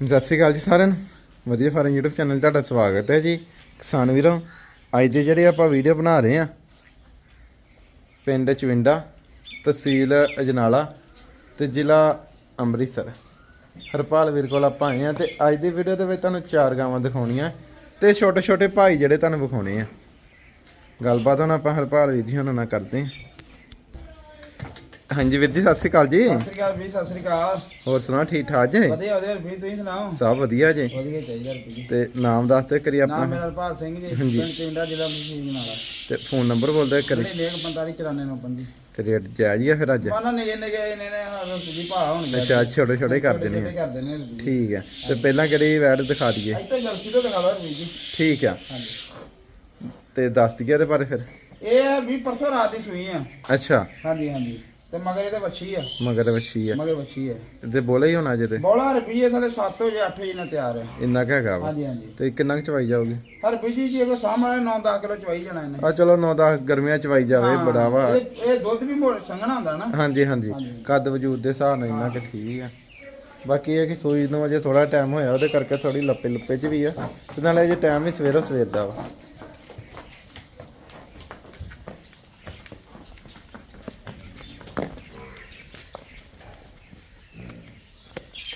ਸਤਿ ਸ਼੍ਰੀ ਅਕਾਲ ਜੀ ਸਾਰਿਆਂ ਨੂੰ। ਵਧੀਆ ਫਾਰਮ YouTube ਚੈਨਲ 'ਤੇ ਤੁਹਾਡਾ ਸਵਾਗਤ ਹੈ ਜੀ। ਕਿਸਾਨ ਵੀਰੋ, ਅੱਜ ਦੇ ਜਿਹੜੇ ਆਪਾਂ ਵੀਡੀਓ ਬਣਾ ਰਹੇ ਆ ਪਿੰਡ ਚਵਿੰਡਾ, ਤਹਿਸੀਲ ਅਜਨਾਲਾ ਤੇ ਜ਼ਿਲ੍ਹਾ ਅੰਮ੍ਰਿਤਸਰ। ਹਰਪਾਲ ਵੀਰ ਕੋਲ ਆਪਾਂ ਆਏ ਆ ਤੇ ਅੱਜ ਦੀ ਵੀਡੀਓ ਦੇ ਵਿੱਚ ਤੁਹਾਨੂੰ ਚਾਰ ਗਾਵਾਂ ਦਿਖਾਉਣੀਆਂ ਤੇ ਛੋਟੇ ਛੋਟੇ ਭਾਈ ਜਿਹੜੇ ਤੁਹਾਨੂੰ ਵਿਖਾਉਣੇ ਆ। ਗੱਲਬਾਤ ਹੁਣ ਆਪਾਂ ਹਰਪਾਲ ਵੀਰ ਜੀ ਉਹਨਾਂ ਨਾਲ ਕਰਦੇ ਹਾਂ। ਹਾਂਜੀ ਵੀਰ ਜੀ ਸਤਿ ਸ਼੍ਰੀ ਅਕਾਲ ਜੀ। ਸਤਿ ਸ੍ਰੀ ਅਕਾਲ ਵੀ ਸਤਿ ਸ੍ਰੀ ਅਕਾਲ। ਹੋਰ ਸੁਣਾ ਠੀਕ ਠਾਕ ਜੀ? ਵਧੀਆ ਵਧੀਆ ਵੀ ਤੁਸੀਂ ਸੁਣਾਓ? ਸਭ ਵਧੀਆ ਜੀ। ਵਧੀਆ ਚਾਹੀਦਾ ਰੁਪਏ ਜੀ ਤੇ ਨਾਮ ਦੱਸ ਤੇ ਕਰੀ ਨਾਮ ਆਪਣਾ। ਮੇਰਾ ਹਰਪਾਲ ਸਿੰਘ ਜੀ। ਪਿੰਡ ਟਿੰਡਾ ਜ਼ਿਲ੍ਹਾ ਮਸੀਹ ਨਾਲਾ ਤੇ ਫੋਨ ਨੰਬਰ ਬੋਲ ਦੇ ਕਰੀ ਜਿਹੜੇ ਨੇਕ 45 94 95 ਤੇ ਰੇਟ ਜਾਇਜ਼ ਹੀ ਆ ਫਿਰ ਅੱਜ? ਉਹਨਾਂ ਨੇ ਇਹਨੇ ਗਏ ਨੇ ਨੇ ਹਰ ਸੁਜੀ ਭਾ ਹੋਣਗੇ ਅੱਛਾ ਛੋਟੇ ਛੋਟੇ ਕਰ ਦੇਣੇ ਆ। ਕਰਦੇ ਨੇ ਠੀਕ ਹੈ ਤੇ ਪਹਿਲਾਂ ਕਿਹੜੀ ਵੈਡ ਦਿਖਾ ਦਈਏ? ਇੱਥੇ ਜਲਸੀ ਤੋਂ ਦਿਖਾ ਦੋ ਰੁਪਏ ਜੀ। ਠੀਕ ਆ। ਹਾਂਜੀ। ਤੇ ਦੱਸ ਦਈਏ ਤੇ ਬਾਰੇ ਫਿਰ। ਇਹ ਆ ਵੀ ਪਰਸੋਂ ਰਾਤ ਦੀ ਸੂਈ ਆ। ਅੱਛਾ। ਹਾਂਜੀ ਹਾਂਜੀ। ਤੇ ਮਗਰ ਇਹਦੇ ਵੱਛੀ ਆ। ਮਗਰ ਵਸ਼ੀ ਆ। ਮਗਰ ਵੱਛੀ ਆ। ਤੇ ਬੋਲੇ ਹੀ ਹੋਣਾ ਜੇ ਤੇ? ਬੋਲਾ ਰੁਪਏ ਥਲੇ 7 ਵਜੇ 8 ਵਜੇ ਨਾਲ ਤਿਆਰ ਹੈ ਇੰਨਾ ਕੁ ਹੈਗਾ ਵਾ? ਹਾਂਜੀ ਹਾਂਜੀ। ਤੇ ਕਿੰਨਾ ਕੁ ਚਵਾਈ ਜਾਓਗੇ ਹਰ ਬੀਜੀ ਜੀ ਕੋ ਸਾਹਮਣੇ 9-10 ਕਿਲੋ ਚਵਾਈ ਜਾਣਾ ਇਹਨੇ। ਆ ਚਲੋ 9-10 ਗਰਮੀਆਂ ਚਵਾਈ ਜਾਵੇ ਬੜਾ ਵਾ। ਇਹ ਇਹ ਦੁੱਧ ਵੀ ਮੋੜ ਸੰਘਣਾ ਹੁੰਦਾ ਨਾ। ਹਾਂਜੀ ਹਾਂਜੀ। ਕੱਦ ਵਜੂਦ ਦੇ ਹਿਸਾਬ ਨਾਲ ਇੰਨਾ ਕਿ ਠੀਕ ਆ। ਬਾਕੀ ਇਹ ਕਿ ਸੂਈ ਨੂੰ ਅਜੇ ਥੋੜਾ ਟਾਈਮ ਹੋਇਆ ਉਹਦੇ ਕਰਕੇ ਥੋੜੀ ਲੱਪੇ ਲੁੱਪੇ ਚ ਵੀ ਆ। ਤੇ ਨਾਲੇ ਅਜੇ ਟਾਈਮ ਵੀ ਸਵੇਰੋ ਸਵੇਰ ਦਾ ਵਾ।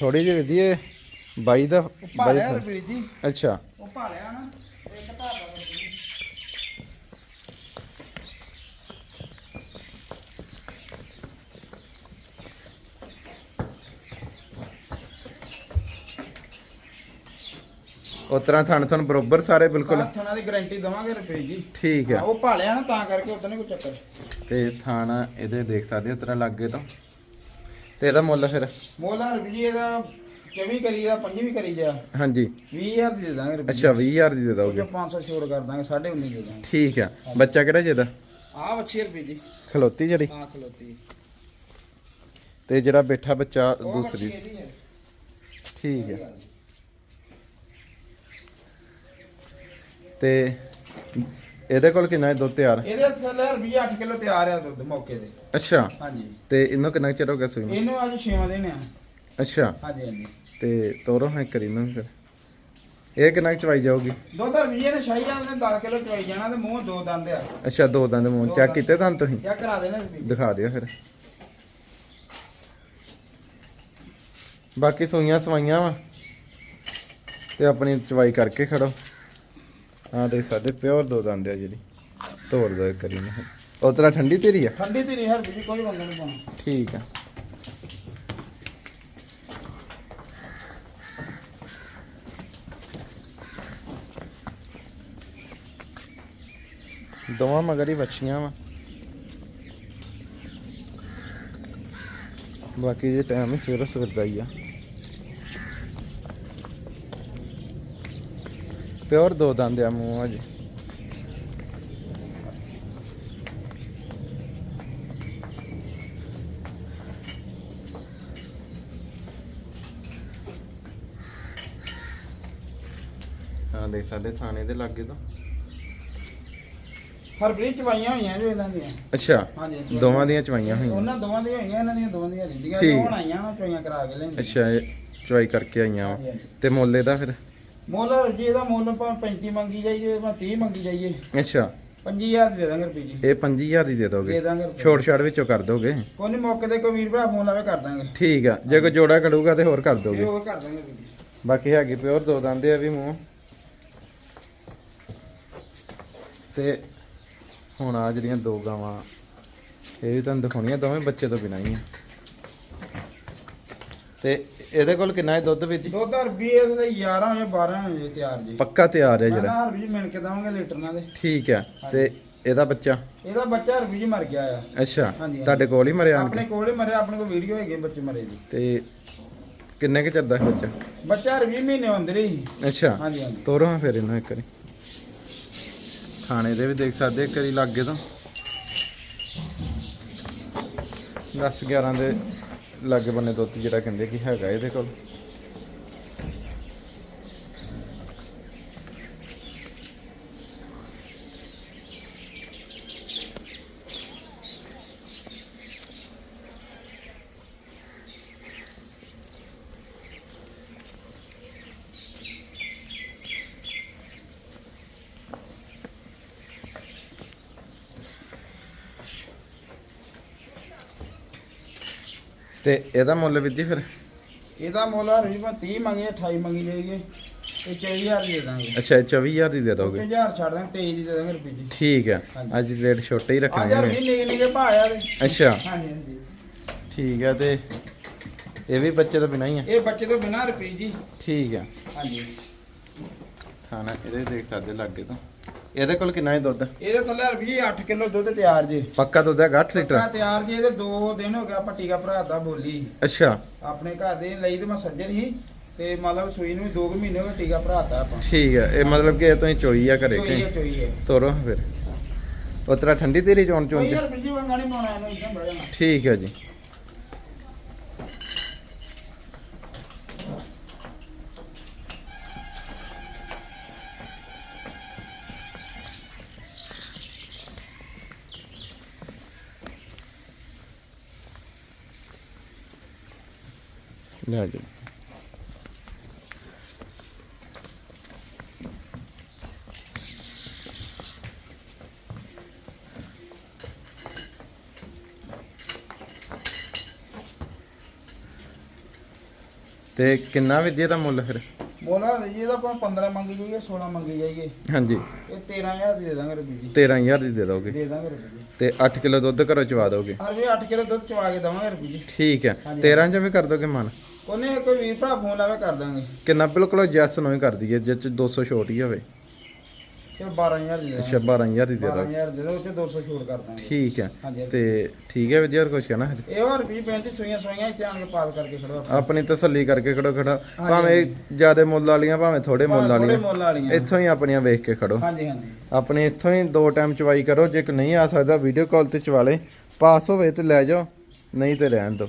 ਥੋੜੀ ਜਿਹੀ ਵਧੀਆ 22 ਦਾ 22 ਭਾਲਿਆ ਰੁਪਏ ਜੀ। ਅੱਛਾ। ਉਹ ਭਾਲਿਆ ਨਾ ਇੱਕ ਧਾਗਾ ਉਸ ਤਰ੍ਹਾਂ ਥਣ ਥਣ ਬਰੋਬਰ ਸਾਰੇ ਬਿਲਕੁਲ। ਥਣਾ ਦੀ ਗਾਰੰਟੀ ਦਵਾਂਗੇ ਰੁਪਏ ਜੀ। ਠੀਕ ਆ। ਉਹ ਭਾਲਿਆ ਨਾ ਤਾਂ ਕਰਕੇ ਉਦੋਂ ਨਹੀਂ ਕੋਈ ਚੱਕਰ। ਤੇ ਥਣ ਇਹਦੇ ਦੇਖ ਸਕਦੇ ਹੋ ਤਰ੍ਹਾਂ ਲੱਗੇ ਤੋਂ। ਤੇ ਇਹਦਾ ਮੁੱਲ ਫਿਰ? ਮੋਲਾ ਰੁਪਏ ਇਹਦਾ 24 ਕਰੀ ਦਾ 25 ਵੀ ਕਰੀ ਜਾ। ਹਾਂਜੀ। 20000 ਦੀ ਦੇ ਦਾਂਗੇ ਰੁਪਏ ਅੱਛਾ 20000 ਦੀ ਦੇ ਦੋਗੇ ਜੋ 500 ਛੋੜ ਕਰ ਦਾਂਗੇ 19.5 ਦੇ ਦਾਂਗੇ। ਠੀਕ ਆ। ਬੱਚਾ ਕਿਹੜਾ ਜਿਹਦਾ? ਆਹ ਵੱਛੀ ਰੁਪਏ ਜੀ ਖਲੋਤੀ ਜਿਹੜੀ? ਆ ਖਲੋਤੀ। ਤੇ ਜਿਹੜਾ ਬੈਠਾ ਬੱਚਾ ਦੂਸਰੀ। ਹੈ। ਠੀਕ ਹੈ ਤੇ ਇਹਦੇ ਕੋਲ ਕਿੰਨਾ ਹੈ ਦੁੱਧ ਤਿਆਰ? ਇਹਦੇ ਥੱਲੇ ਰੁਪਏ 8 ਕਿਲੋ ਤਿਆਰ ਆ ਦੁੱਧ ਮੌਕੇ ਤੇ ਅੱਛਾ। ਹਾਂਜੀ। ਤੇ ਇਹਨੂੰ ਕਿੰਨਾ ਕੁ ਚਿਰ ਹੋ ਗਿਆ ਸੂਈ ਨੂੰ? ਇਹਨੂੰ ਅੱਜ 6 ਦਿਨ ਆ। ਅੱਛਾ। ਹਾਂਜੀ ਹਾਂਜੀ। ਤੇ ਤੋਰੋ ਹੈ ਕਰੀ ਨੂੰ ਫਿਰ। ਇਹ ਕਿੰਨਾ ਕੁ ਚਵਾਈ ਜਾਊਗੀ? ਦੁੱਧ ਰੁਪਏ ਨੇ ਸ਼ਾਹੀ ਵਾਲੇ ਨੇ 10 ਕਿਲੋ ਚਵਾਈ ਜਾਣਾ ਤੇ ਮੂੰਹ ਦੋ ਦੰਦ ਆ। ਅੱਛਾ ਦੋ ਦੰਦ ਮੂੰਹ। ਚੈੱਕ ਕੀਤੇ ਤੁਹਾਨੂੰ ਤੁਸੀਂ? ਕਿਆ ਕਰਾ ਦੇਣਾ ਰੁਪਏ ਦਿਖਾ ਦਿਓ ਫਿਰ। ਬਾਕੀ ਸੂਈਆਂ ਸਵਾਈਆਂ ਵਾ। ਤੇ ਆਪਣੀ ਚਵਾਈ ਕਰਕੇ ਖੜੋ। ਹਾਂ ਦੇ ਸਾਡੇ ਪਿਓਰ ਦੋ ਦੰਦ ਆ ਜਿਹੜੀ। ਤੋੜ ਦੋ ਇੱਕ ਕਰੀ ਨਾ ਉਹ ਤਰ੍ਹਾਂ ਠੰਡੀ ਤੇਰੀ ਆ? ਠੰਡੀ ਤੇ ਨਹੀਂ ਹਰ ਵੀ ਕੋਈ ਬੰਦਾ ਨਹੀਂ ਪਾਉਣਾ। ਠੀਕ ਆ। ਦੋਵਾਂ ਮਗਰ ਹੀ ਬੱਚੀਆਂ ਵਾ। ਬਾਕੀ ਜੇ ਟਾਈਮ ਹੀ ਸਵੇਰ ਸਵੇਰ ਦਾ ਹੀ ਆ। ਪਿਓਰ ਦੋ ਦੰਦ ਆ ਮੂੰਹ ਅਜੇ ਹਾਂ ਦੇਖ ਸਕਦੇ ਥਾਣੇ ਦੇ ਲਾਗੇ ਤੋਂ। ਹਰ ਵੀ ਚਵਾਈਆਂ ਹੋਈਆਂ ਜੋ ਇਹਨਾਂ ਦੀਆਂ। ਅੱਛਾ ਹਾਂਜੀ। ਦੋਵਾਂ ਦੀਆਂ ਚਵਾਈਆਂ ਹੋਈਆਂ। ਉਹਨਾਂ ਦੋਵਾਂ ਦੀਆਂ ਹੋਈਆਂ ਇਹਨਾਂ ਦੀਆਂ ਦੋਵਾਂ ਦੀਆਂ ਰਹਿੰਦੀਆਂ। ਠੀਕ। ਜੋ ਹੁਣ ਆਈਆਂ ਨਾ ਚਵਾਈਆਂ ਕਰਾ ਕੇ ਲੈਂਦੇ ਅੱਛਾ ਇਹ ਚਵਾਈ ਕਰਕੇ ਆਈਆਂ ਵਾ। ਤੇ ਮੁੱਲ ਇਹਦਾ ਫਿਰ? ਮੁੱਲ ਜੀ ਇਹਦਾ ਮੁੱਲ ਭਾਵੇਂ 35 ਮੰਗੀ ਜਾਈਏ ਭਾਵੇਂ 30 ਮੰਗੀ ਜਾਈਏ ਅੱਛਾ। 25000 ਦੇ ਦਾਂਗੇ ਰੁਪਏ ਜੀ। ਇਹ 5000 ਦੀ ਦੇ ਦੇ ਦੋਗੇ? ਦਾਂਗੇ ਰੁਪਏ। ਛੋੜ ਛਾੜ ਵਿੱਚੋਂ ਕਰ ਦੋਗੇ? ਕੋਈ ਨਹੀਂ ਮੌਕੇ ਤੇ ਕੋਈ ਵੀਰ ਭਰਾ ਫੋਨ ਲਾਵੇ ਕਰ ਦਾਂਗੇ। ਠੀਕ ਆ। ਜੇ ਕੋਈ ਜੋੜਾ ਕਰੂਗਾ ਤੇ ਹੋਰ ਕਰ ਇਹ ਦੋਗੇ ਉਹ ਕਰ ਦਾਂਗੇ ਜੀ। ਬਾਕੀ ਹੈਗੀ ਪਿਓਰ ਦੋ ਦੰਦੇ ਆ ਵੀ ਮੂੰਹ। ਤੇ ਹੁਣ ਆ ਜਿਹੜੀਆਂ ਦੋ ਗਾਵਾਂ ਇਹ ਵੀ ਤੁਹਾਨੂੰ ਦਿਖਾਉਣੀਆਂ ਦੋਵੇਂ ਬੱਚੇ ਤੋਂ ਬਿਨਾਂ ਹੀ ਆ। ਤੇ ਇਹਦੇ ਕੋਲ ਕਿੰਨਾ ਹੈ ਦੁੱਧ ਵਿੱਚ ਦੁੱਧ ਰੁਪਏ ਇਸ ਲਈ 11 ਹੋਏ 12 ਹੋਏ ਤਿਆਰ ਜੀ। ਪੱਕਾ ਤਿਆਰ ਹੈ ਜਿਹੜਾ। ਨਾ ਰੁਪਏ ਮਿਣ ਕੇ ਦਵਾਂਗੇ ਲੀਟਰਾਂ ਦੇ। ਠੀਕ ਆ ਤੇ ਇਹਦਾ ਬੱਚਾ? ਇਹਦਾ ਬੱਚਾ ਰੁਪਏ ਜੀ ਮਰ ਗਿਆ ਆ। ਅੱਛਾ। ਤੁਹਾਡੇ ਕੋਲ ਹੀ ਮਰਿਆ ਆਪਣੇ ਕੋਲ ਹੀ ਮਰਿਆ ਆਪਣੇ ਕੋਲ ਵੀਡੀਓ ਹੈਗੀ ਬੱਚੇ ਮਰੇ ਦੀ। ਤੇ ਕਿੰਨੇ ਕੁ ਚਿਰ ਦਾ ਬੱਚਾ? ਬੱਚਾ ਰੁਪਏ ਮਹੀਨੇ ਅੰਦਰ ਹੀ ਅੱਛਾ ਹਾਂਜੀ ਹਾਂਜੀ। ਤੋਰੋ ਹਾਂ ਫਿਰ ਇਹਨੂੰ ਇੱਕ ਵਾਰੀ। ਥਾਣੇ ਦੇ ਵੀ ਦੇਖ ਸਕਦੇ ਇੱਕ ਵਾਰੀ ਲਾਗੇ ਤੋਂ। 10 11 ਦੇ ਲਾਗੇ ਬੰਨੇ ਦੁੱਧ ਜਿਹੜਾ ਕਹਿੰਦੇ ਕਿ ਹੈਗਾ ਇਹਦੇ ਕੋਲ। ਤੇ ਇਹਦਾ ਮੁੱਲ ਵੀਰ ਜੀ ਫਿਰ? ਇਹਦਾ ਮੁੱਲ ਹਰ ਵੀ 30 ਮੰਗੇ 28 ਮੰਗੀ ਜਾਈਏ। ਇਹ 24000 ਦੇ ਦਾਂਗੇ। ਅੱਛਾ ਇਹ 24000 ਦੀ ਦੇ ਦੋਗੇ? 24000 ਛੱਡ ਦਾਂਗੇ 23 ਦੀ ਦੇ ਦਾਂਗੇ ਰੁਪਏ ਜੀ ਠੀਕ ਹੈ ਹਾਂਜੀ। ਅੱਜ ਰੇਟ ਛੋਟੇ ਹੀ ਅੱਜ ਰੱਖਾਂਗੇ ਹਰ ਵੀ ਨਿਗੇ ਨਿਗੇ ਭਾਇਆ ਦੇ ਅੱਛਾ। ਹਾਂਜੀ ਹਾਂਜੀ। ਠੀਕ ਹੈ ਤੇ ਇਹ ਵੀ ਬੱਚੇ ਤੋਂ ਬਿਨਾਂ ਹੀ ਹੈ ਇਹ ਬੱਚੇ ਤੋਂ ਬਿਨਾਂ ਰੁਪਏ ਜੀ ਠੀਕ ਹੈ ਹਾਂਜੀ। ਖਾਣਾ ਇਹਦੇ ਦੇਖ ਸਕਦੇ ਲੱਗੇ ਤੋਂ। ਇਹਦੇ ਕੋਲ ਕਿੰਨਾ ਹੈ ਦੁੱਧ? ਇਹਦੇ ਥੱਲੇ ਰੁਪਏ 8 ਕਿਲੋ ਦੁੱਧ ਤਿਆਰ ਜੀ। ਪੱਕਾ ਦੁੱਧ ਹੈ 8 ਪੱਕਾ ਲੀਟਰ ਤਿਆਰ ਜੀ ਇਹਦੇ 2 ਦਿਨ ਹੋ ਗਿਆ ਪੱਟੀ ਦਾ ਭਰਾ ਦਾ ਬੋਲੀ। ਅੱਛਾ। ਆਪਣੇ ਘਰ ਦੇ ਲਈ ਤੇ ਮੈਂ ਸੱਜਣ ਸੀ ਤੇ ਮਤਲਬ ਸੂਈ ਨੂੰ 2 ਮਹੀਨੇ ਹੋ ਗਏ ਟੀਕਾ ਭਰਾਤਾ ਆਪਾਂ। ਠੀਕ ਹੈ ਇਹ ਮਤਲਬ ਕਿ ਇਹ ਤੋਂ ਹੀ ਚੋਈ ਆ ਘਰੇ ਹੈ ਕਿ? ਚੋਈ ਹੈ ਤੋਰੋ ਫਿਰ। ਉਤਰਾ ਠੰਡੀ ਤੇਰੀ ਚੋਣ ਚੋਣ ਚ ਠੀਕ ਹੈ ਜੀ। ਲੈ ਜੀ। ਤੇ ਕਿੰਨਾ ਵਿਦਿਆ ਦਾ ਮੁੱਲ ਫਿਰ? ਬੋਲਾ ਜੀ ਦਾ ਆਪਾਂ 15 ਮੰਗੀ ਜਾਈਏ 16 ਮੰਗੀ ਜਾਈਏ। ਹਾਂਜੀ। ਇਹ 13000 ਦੀ ਦੇ ਦਾਂਗੇ ਰੁਪਏ ਜੀ। 13000 ਦੀ ਦੇ ਦੋਗੇ। ਦੇ ਦਾਂਗੇ ਰੁਪਏ ਜੀ। ਤੇ 8 ਕਿਲੋ ਦੁੱਧ ਘਰੋਂ ਚਵਾ ਦੋਗੇ। ਹਰ ਵੀ 8 ਕਿਲੋ ਦੁੱਧ ਚਵਾ ਕੇ ਦਵਾਂਗੇ ਰੁਪਏ ਜੀ। ਠੀਕ ਹੈ। ਹਾਂਜੀ। 13 ਚ ਵੀ ਕਰ ਦੋਗੇ ਮਨ ਕੋਨੇ ਕੋਈ ਵੀਰ ਭਰਾ ਫੋਨ ਲਾਵੇ ਕਰ ਦਾਂਗੇ। ਕਿੰਨਾ? ਬਿਲਕੁਲ ਜੈਸ ਨੂੰ ਹੀ ਕਰ ਦਈਏ ਚ 200 ਛੋਟ ਹੀ ਹੋਵੇ। ਚਲ 12000 ਦੀ ਦੇ ਅੱਛਾ ਦਾਂਗੇ 12000 ਦੀ ਦੇ ਦੋਗੇ 12000 ਦੇ ਦੋ 'ਚ 200 ਛੋੜ ਕਰ ਦਾਂਗੇ। ਠੀਕ ਹੈ ਤੇ ਠੀਕ ਹੈ ਵਿਦਿਆ ਹੋਰ ਕੁਛ ਕਹਿਣਾ? ਹਜੇ? ਇਹ ਹੋਰ ਵੀ 35 ਸੂਈਆਂ ਸੂਈਆਂ ਇੱਥੇ ਆਣ ਕੇ ਪਾਸ ਕਰਕੇ ਖੜੋ ਆਪਾਂ ਆਪਣੀ ਤਸੱਲੀ ਕਰਕੇ ਖੜੋ ਖੜਾ। ਭਾਵੇਂ ਜਿਆਦੇ ਮੁੱਲ ਵਾਲੀਆਂ ਭਾਵੇਂ ਥੋੜੇ ਮੁੱਲ ਵਾਲੀਆਂ। ਇੱਥੋਂ ਹੀ ਆਪਣੀਆਂ ਵੇਖ ਕੇ ਖੜੋ। ਹਾਂਜੀ ਹਾਂਜੀ। ਆਪਣੇ ਇੱਥੋਂ ਹੀ ਦੋ ਟਾਈਮ ਚਵਾਈ ਕਰੋ ਜੇ ਨਹੀਂ ਆ ਸਕਦਾ ਵੀਡੀਓ ਕਾਲ ਤੇ ਚਵਾ ਲੇ। ਪਾਸ ਹੋਵੇ ਤੇ ਲੈ ਜਾਓ ਨਹੀਂ ਤੇ ਰਹਿਣ ਦਿਓ।